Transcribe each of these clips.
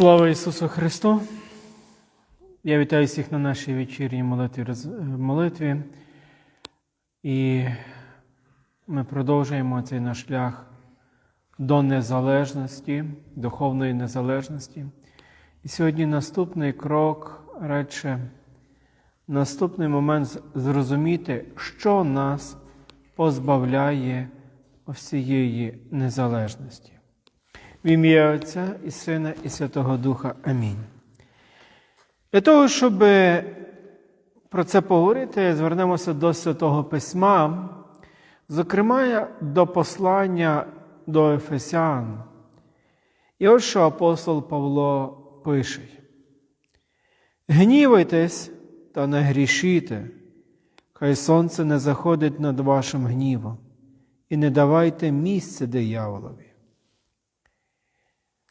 Слава Ісусу Христу! Я вітаю всіх на нашій вечірній молитві, роз- молитві. І ми продовжуємо цей наш шлях до незалежності, духовної незалежності. І сьогодні наступний крок, радше, наступний момент зрозуміти, що нас позбавляє всієї незалежності. В ім'я Отця і Сина, і Святого Духа. Амінь. Для того, щоб про це поговорити, звернемося до Святого Письма, зокрема до послання до Ефесян. І ось що апостол Павло пише: Гнівайтесь та не грішіте, хай сонце не заходить над вашим гнівом, і не давайте місце дияволові.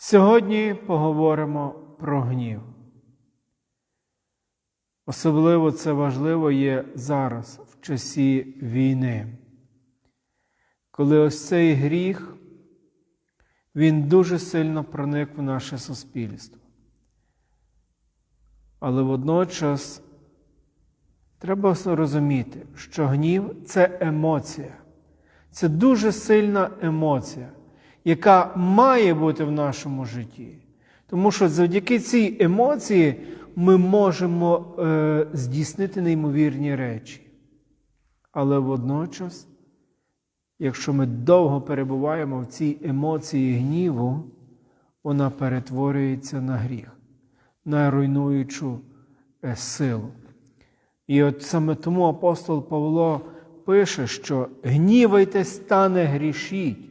Сьогодні поговоримо про гнів. Особливо це важливо є зараз, в часі війни, коли ось цей гріх, він дуже сильно проник в наше суспільство. Але водночас треба розуміти, що гнів це емоція, це дуже сильна емоція яка має бути в нашому житті. Тому що завдяки цій емоції ми можемо е, здійснити неймовірні речі. Але водночас, якщо ми довго перебуваємо в цій емоції гніву, вона перетворюється на гріх, на руйнуючу е, силу. І от саме тому апостол Павло пише, що гнівайтесь та не грішіть.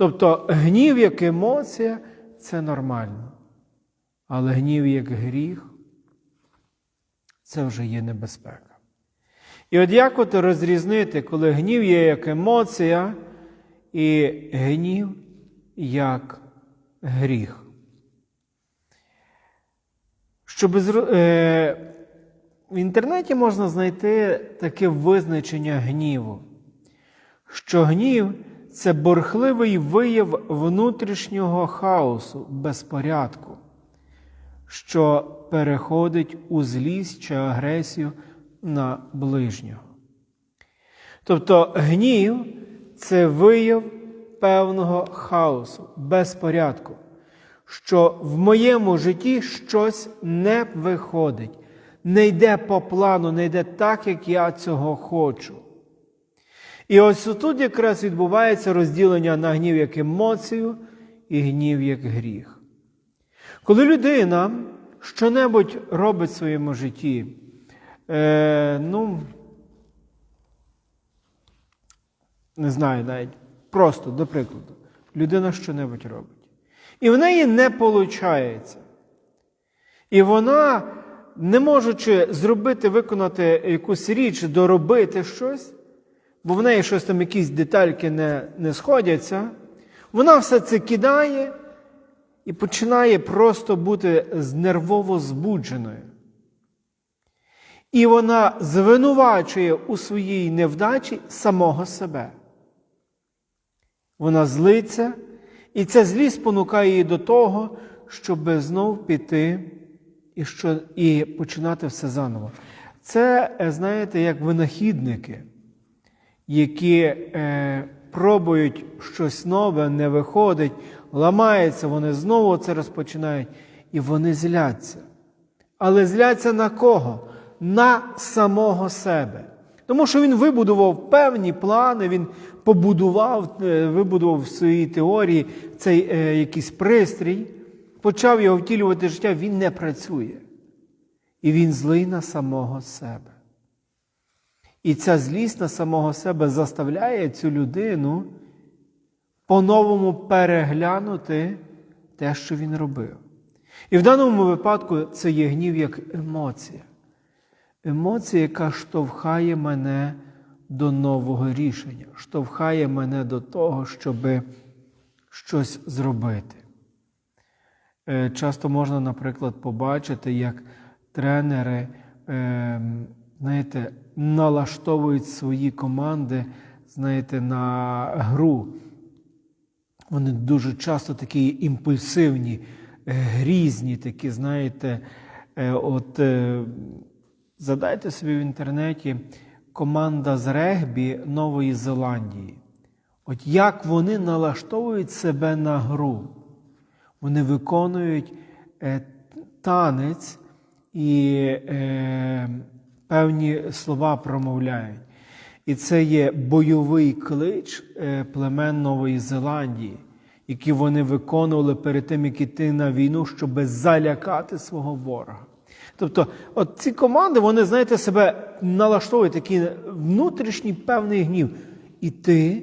Тобто гнів як емоція це нормально. Але гнів як гріх це вже є небезпека. І от як от розрізнити, коли гнів є як емоція і гнів як гріх? Щоб е, в інтернеті можна знайти таке визначення гніву, що гнів це борхливий вияв внутрішнього хаосу, безпорядку, що переходить у злість чи агресію на ближнього. Тобто гнів це вияв певного хаосу, безпорядку, що в моєму житті щось не виходить, не йде по плану, не йде так, як я цього хочу. І ось тут якраз відбувається розділення на гнів як емоцію і гнів як гріх. Коли людина що-небудь робить в своєму житті, е, ну, не знаю навіть, просто, до прикладу, людина що-небудь робить. І в неї не виходить. І вона, не можучи зробити, виконати якусь річ, доробити щось, бо в неї щось там якісь детальки не, не сходяться, вона все це кидає і починає просто бути нервово збудженою. І вона звинувачує у своїй невдачі самого себе. Вона злиться, і ця злість спонукає її до того, щоб знов піти і, що, і починати все заново. Це, е, знаєте, як винахідники які е, пробують щось нове, не виходить, ламається, вони знову це розпочинають, і вони зляться. Але зляться на кого? На самого себе. Тому що він вибудував певні плани, він побудував, е, вибудував в своїй теорії цей е, якийсь пристрій, почав його втілювати життя, він не працює. І він злий на самого себе. І ця злість на самого себе заставляє цю людину по-новому переглянути те, що він робив. І в даному випадку це є гнів як емоція. Емоція, яка штовхає мене до нового рішення, штовхає мене до того, щоб щось зробити. Е, Часто можна, наприклад, побачити, як тренери. Знаєте, налаштовують свої команди, знаєте, на гру. Вони дуже часто такі імпульсивні, грізні, такі, знаєте, е, от е, задайте собі в інтернеті команда з регбі Нової Зеландії. От як вони налаштовують себе на гру. Вони виконують е, танець і е, певні слова промовляють. І це є бойовий клич е, племен Нової Зеландії, які вони виконували перед тим, як іти на війну, щоб залякати свого ворога. Тобто, от ці команди, вони, знаєте, себе налаштовують такий внутрішній певний гнів. І ти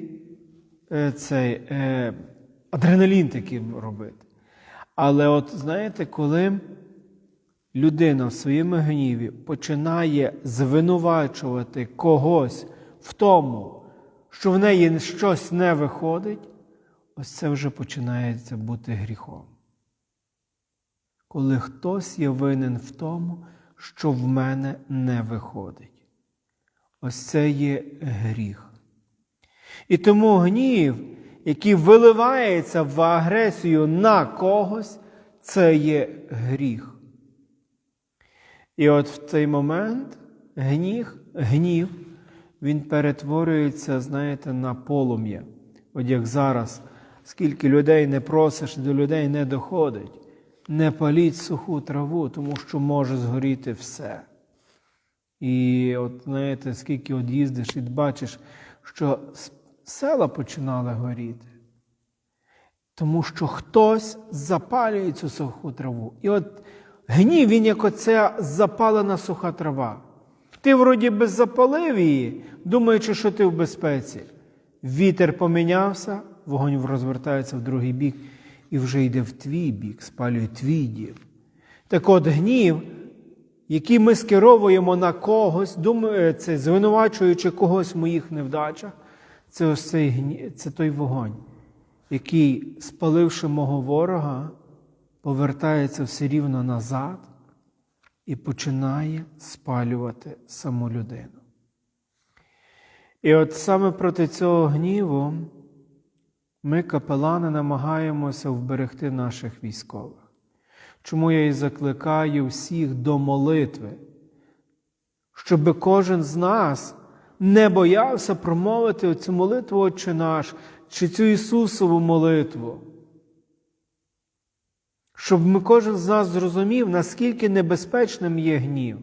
е, цей е, адреналін таким робити. Але от знаєте, коли людина в своєму гніві починає звинувачувати когось в тому, що в неї щось не виходить, ось це вже починається бути гріхом. Коли хтось є винен в тому, що в мене не виходить. Ось це є гріх. І тому гнів, який виливається в агресію на когось, це є гріх. І от в цей момент гнів, гнів він перетворюється, знаєте, на полум'я. От як зараз, скільки людей не просиш, до людей не доходить. Не паліть суху траву, тому що може згоріти все. І от знаєте, скільки от їздиш і бачиш, що села починали горіти. Тому що хтось запалює цю суху траву. І от гнів він, як оця запалена суха трава. Ти вроді би запалив її, думаючи, що ти в безпеці. Вітер помінявся, вогонь розвертається в другий бік і вже йде в твій бік, спалює твій дім. Так от гнів, який ми скеровуємо на когось, думаю, це звинувачуючи когось в моїх невдачах, це ось цей гнів, це той вогонь, який, спаливши мого ворога, повертається все рівно назад і починає спалювати саму людину. І от саме проти цього гніву ми, капелани, намагаємося вберегти наших військових. Чому я і закликаю всіх до молитви, щоб кожен з нас не боявся промовити цю молитву Отче наш чи цю Ісусову молитву. Щоб ми кожен з нас зрозумів, наскільки небезпечним є гнів.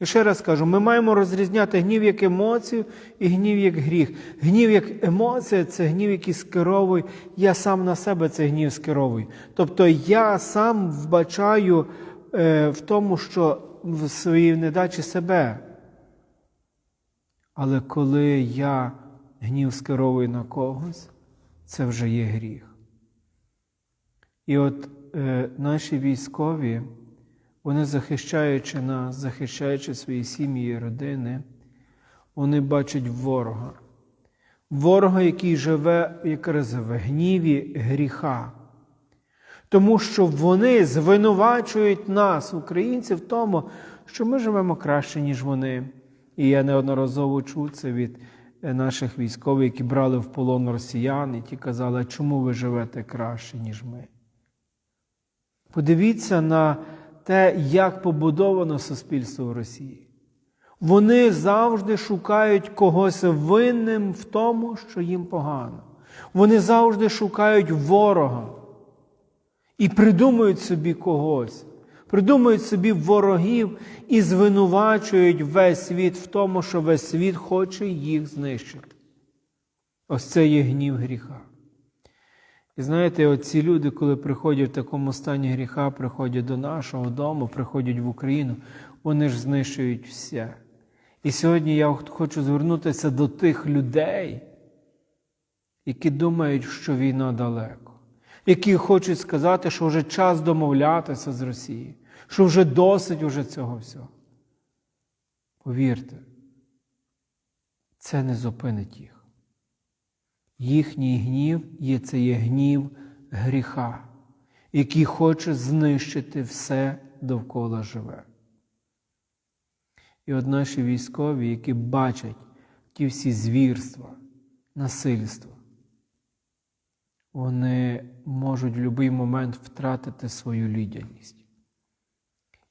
І ще раз кажу, ми маємо розрізняти гнів як емоцію і гнів як гріх. Гнів як емоція це гнів, який скеровує, я сам на себе цей гнів скеровую. Тобто я сам вбачаю е, в тому, що в своїй недачі себе. Але коли я гнів скеровую на когось, це вже є гріх. І от е, наші військові. Вони, захищаючи нас, захищаючи свої сім'ї і родини, вони бачать ворога. Ворога, який живе якраз в гніві гріха. Тому що вони звинувачують нас, українців, в тому, що ми живемо краще, ніж вони. І я неодноразово чув це від наших військових, які брали в полон росіян, і ті казали, чому ви живете краще, ніж ми. Подивіться на те, як побудовано суспільство в Росії. Вони завжди шукають когось винним в тому, що їм погано. Вони завжди шукають ворога і придумують собі когось, придумують собі ворогів і звинувачують весь світ в тому, що весь світ хоче їх знищити. Ось це є гнів гріха. І знаєте, оці люди, коли приходять в такому стані гріха, приходять до нашого дому, приходять в Україну, вони ж знищують все. І сьогодні я хочу звернутися до тих людей, які думають, що війна далеко, які хочуть сказати, що вже час домовлятися з Росією, що вже досить уже цього всього. Повірте, це не зупинить їх. Їхній гнів є це є гнів гріха, який хоче знищити все довкола живе. І от наші військові, які бачать ті всі звірства, насильства, вони можуть в будь-який момент втратити свою людяність.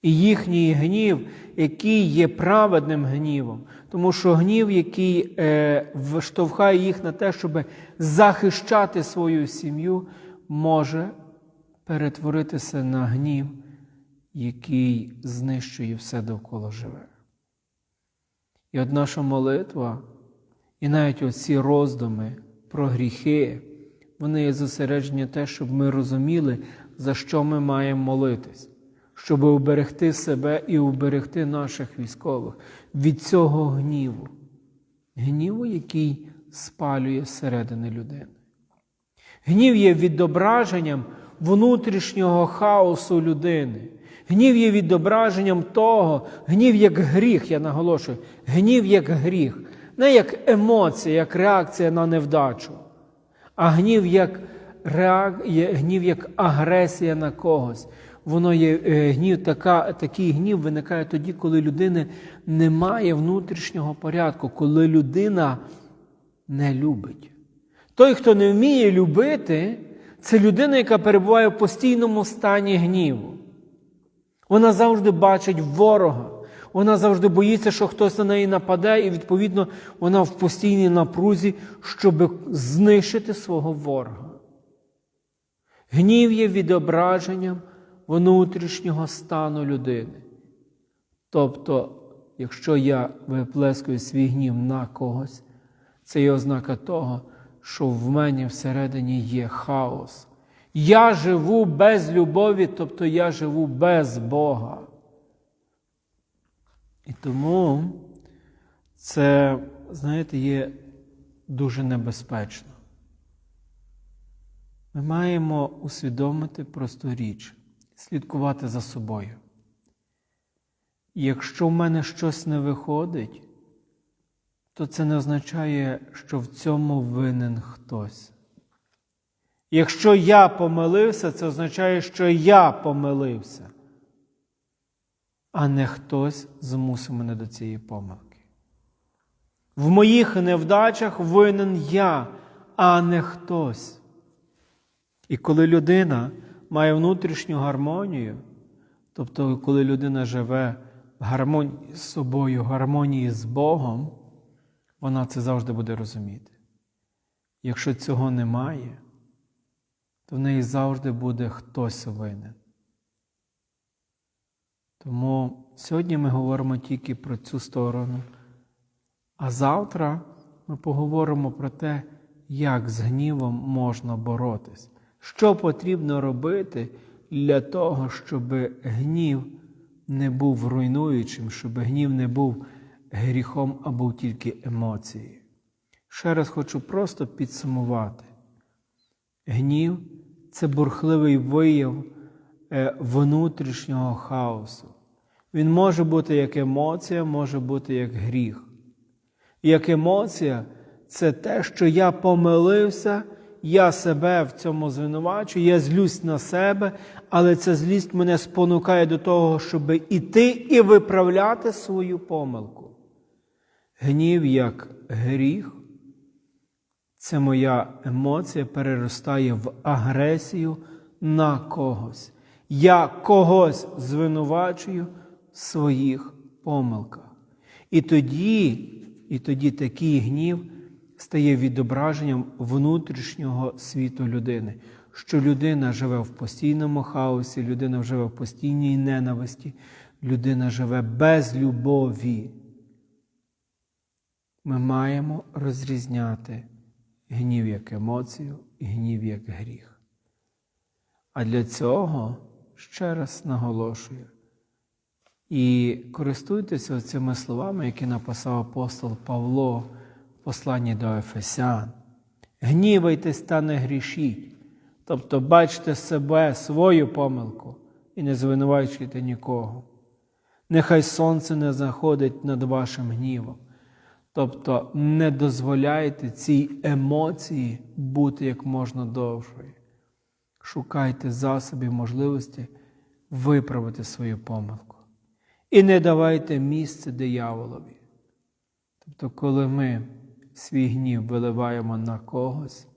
І їхній гнів, який є праведним гнівом, тому що гнів, який е, вштовхає їх на те, щоб захищати свою сім'ю, може перетворитися на гнів, який знищує все довкола живе. І от наша молитва, і навіть оці роздуми про гріхи, вони є зосереджені те, щоб ми розуміли, за що ми маємо молитись, щоб уберегти себе і уберегти наших військових від цього гніву, гніву, який спалює зсередини людини. Гнів є відображенням внутрішнього хаосу людини. Гнів є відображенням того, гнів як гріх, я наголошую, гнів як гріх, не як емоція, як реакція на невдачу, а гнів як, реак... гнів як агресія на когось. Воно є е, гнів, така, такий гнів виникає тоді, коли людини немає внутрішнього порядку, коли людина не любить. Той, хто не вміє любити, це людина, яка перебуває в постійному стані гніву. Вона завжди бачить ворога. Вона завжди боїться, що хтось на неї нападе, і, відповідно, вона в постійній напрузі, щоб знищити свого ворога. Гнів є відображенням внутрішнього стану людини. Тобто, якщо я виплескую свій гнів на когось, це є ознака того, що в мене всередині є хаос. Я живу без любові, тобто я живу без Бога. І тому це, знаєте, є дуже небезпечно. Ми маємо усвідомити просту річ, слідкувати за собою. Якщо в мене щось не виходить, то це не означає, що в цьому винен хтось. Якщо я помилився, це означає, що я помилився, а не хтось змусив мене до цієї помилки. В моїх невдачах винен я, а не хтось. І коли людина має внутрішню гармонію, тобто коли людина живе в гармонії з собою, в гармонії з Богом, вона це завжди буде розуміти. Якщо цього немає, то в неї завжди буде хтось винен. Тому сьогодні ми говоримо тільки про цю сторону, а завтра ми поговоримо про те, як з гнівом можна боротись, що потрібно робити для того, щоб гнів не був руйнуючим, щоб гнів не був гріхом а був тільки емоцією. Ще раз хочу просто підсумувати. Гнів це бурхливий вияв е, внутрішнього хаосу. Він може бути як емоція, може бути як гріх. Як емоція це те, що я помилився, я себе в цьому звинувачую, я злюсь на себе, але ця злість мене спонукає до того, щоб іти і виправляти свою помилку. Гнів як гріх це моя емоція переростає в агресію на когось. Я когось звинувачую в своїх помилках. І тоді, і тоді такий гнів стає відображенням внутрішнього світу людини, що людина живе в постійному хаосі, людина живе в постійній ненависті, людина живе без любові. Ми маємо розрізняти гнів як емоцію і гнів як гріх. А для цього ще раз наголошую. І користуйтеся цими словами, які написав апостол Павло посланні до Ефесян. Гнівайтесь та не грішіть. Тобто бачте себе, свою помилку і не звинувачуйте нікого. Нехай сонце не заходить над вашим гнівом. Тобто не дозволяйте цій емоції бути як можна довшою. Шукайте засобів можливості виправити свою помилку. І не давайте місце дияволові. Тобто, коли ми свій гнів виливаємо на когось,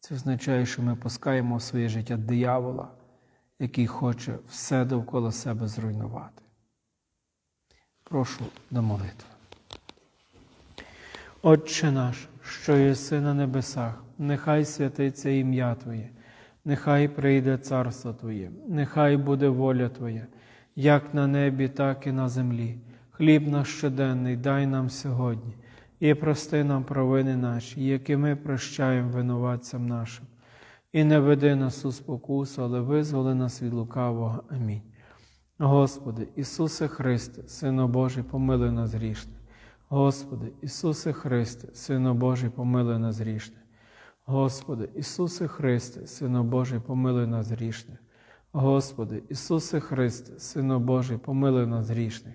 Це означає, що ми пускаємо в своє життя диявола, який хоче все довкола себе зруйнувати. Прошу до молитви. Отче наш, що єси на небесах, нехай святиться ім'я Твоє, нехай прийде царство Твоє, нехай буде воля Твоя, як на небі, так і на землі. Хліб наш щоденний дай нам сьогодні, і прости нам провини наші, які ми прощаємо винуватцям нашим. І не веди нас у спокусу, але визволи нас від лукавого. Амінь. Господи, Ісусе Христе, Сино Божий, помилуй нас грішне. Господи, Ісусе Христе, Сино Божий, помилуй нас грішне. Господи, Ісусе Христе, Сино Божий, помилуй нас грішне. Господи, Ісусе Христе, Сино Божий, помилуй нас грішних.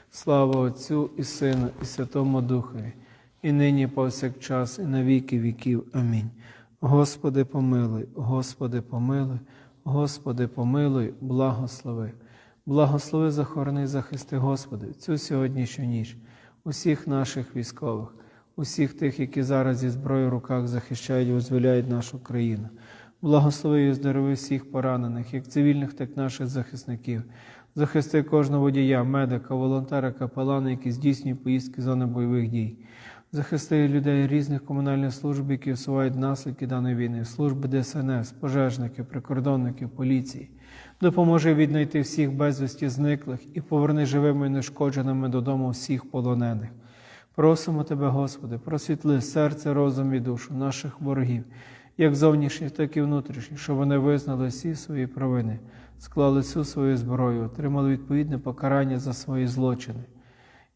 Слава Отцю і Сину, і Святому Духові, і нині повсякчас, і на віки віків. Амінь. Господи, помилуй, Господи, помилуй, Господи, помилуй, благослови. Благослови захорони, захисти, Господи, цю сьогоднішню ніч, усіх наших військових, усіх тих, які зараз зі зброєю в руках захищають і визволяють нашу країну. Благослови і здорови всіх поранених, як цивільних, так і наших захисників. Захисти кожного водія, медика, волонтера, капелана, які здійснюють поїздки зони бойових дій. Захисти людей різних комунальних служб, які усувають наслідки даної війни, служби ДСНС, пожежники, прикордонники, поліції. Допоможи віднайти всіх безвісті зниклих і поверни живими і нешкодженими додому всіх полонених. Просимо Тебе, Господи, просвітли серце, розум і душу наших ворогів, як зовнішніх, так і внутрішніх, щоб вони визнали всі свої провини, склали всю свою зброю, отримали відповідне покарання за свої злочини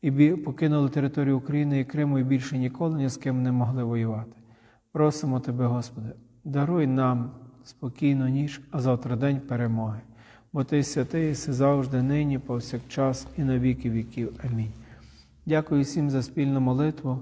і покинули територію України і Криму і більше ніколи ні з ким не могли воювати. Просимо Тебе, Господи, даруй нам спокійну ніч, а завтра день перемоги. Бо Ти святий, єси завжди, нині, повсякчас і на віки віків. Амінь. Дякую всім за спільну молитву.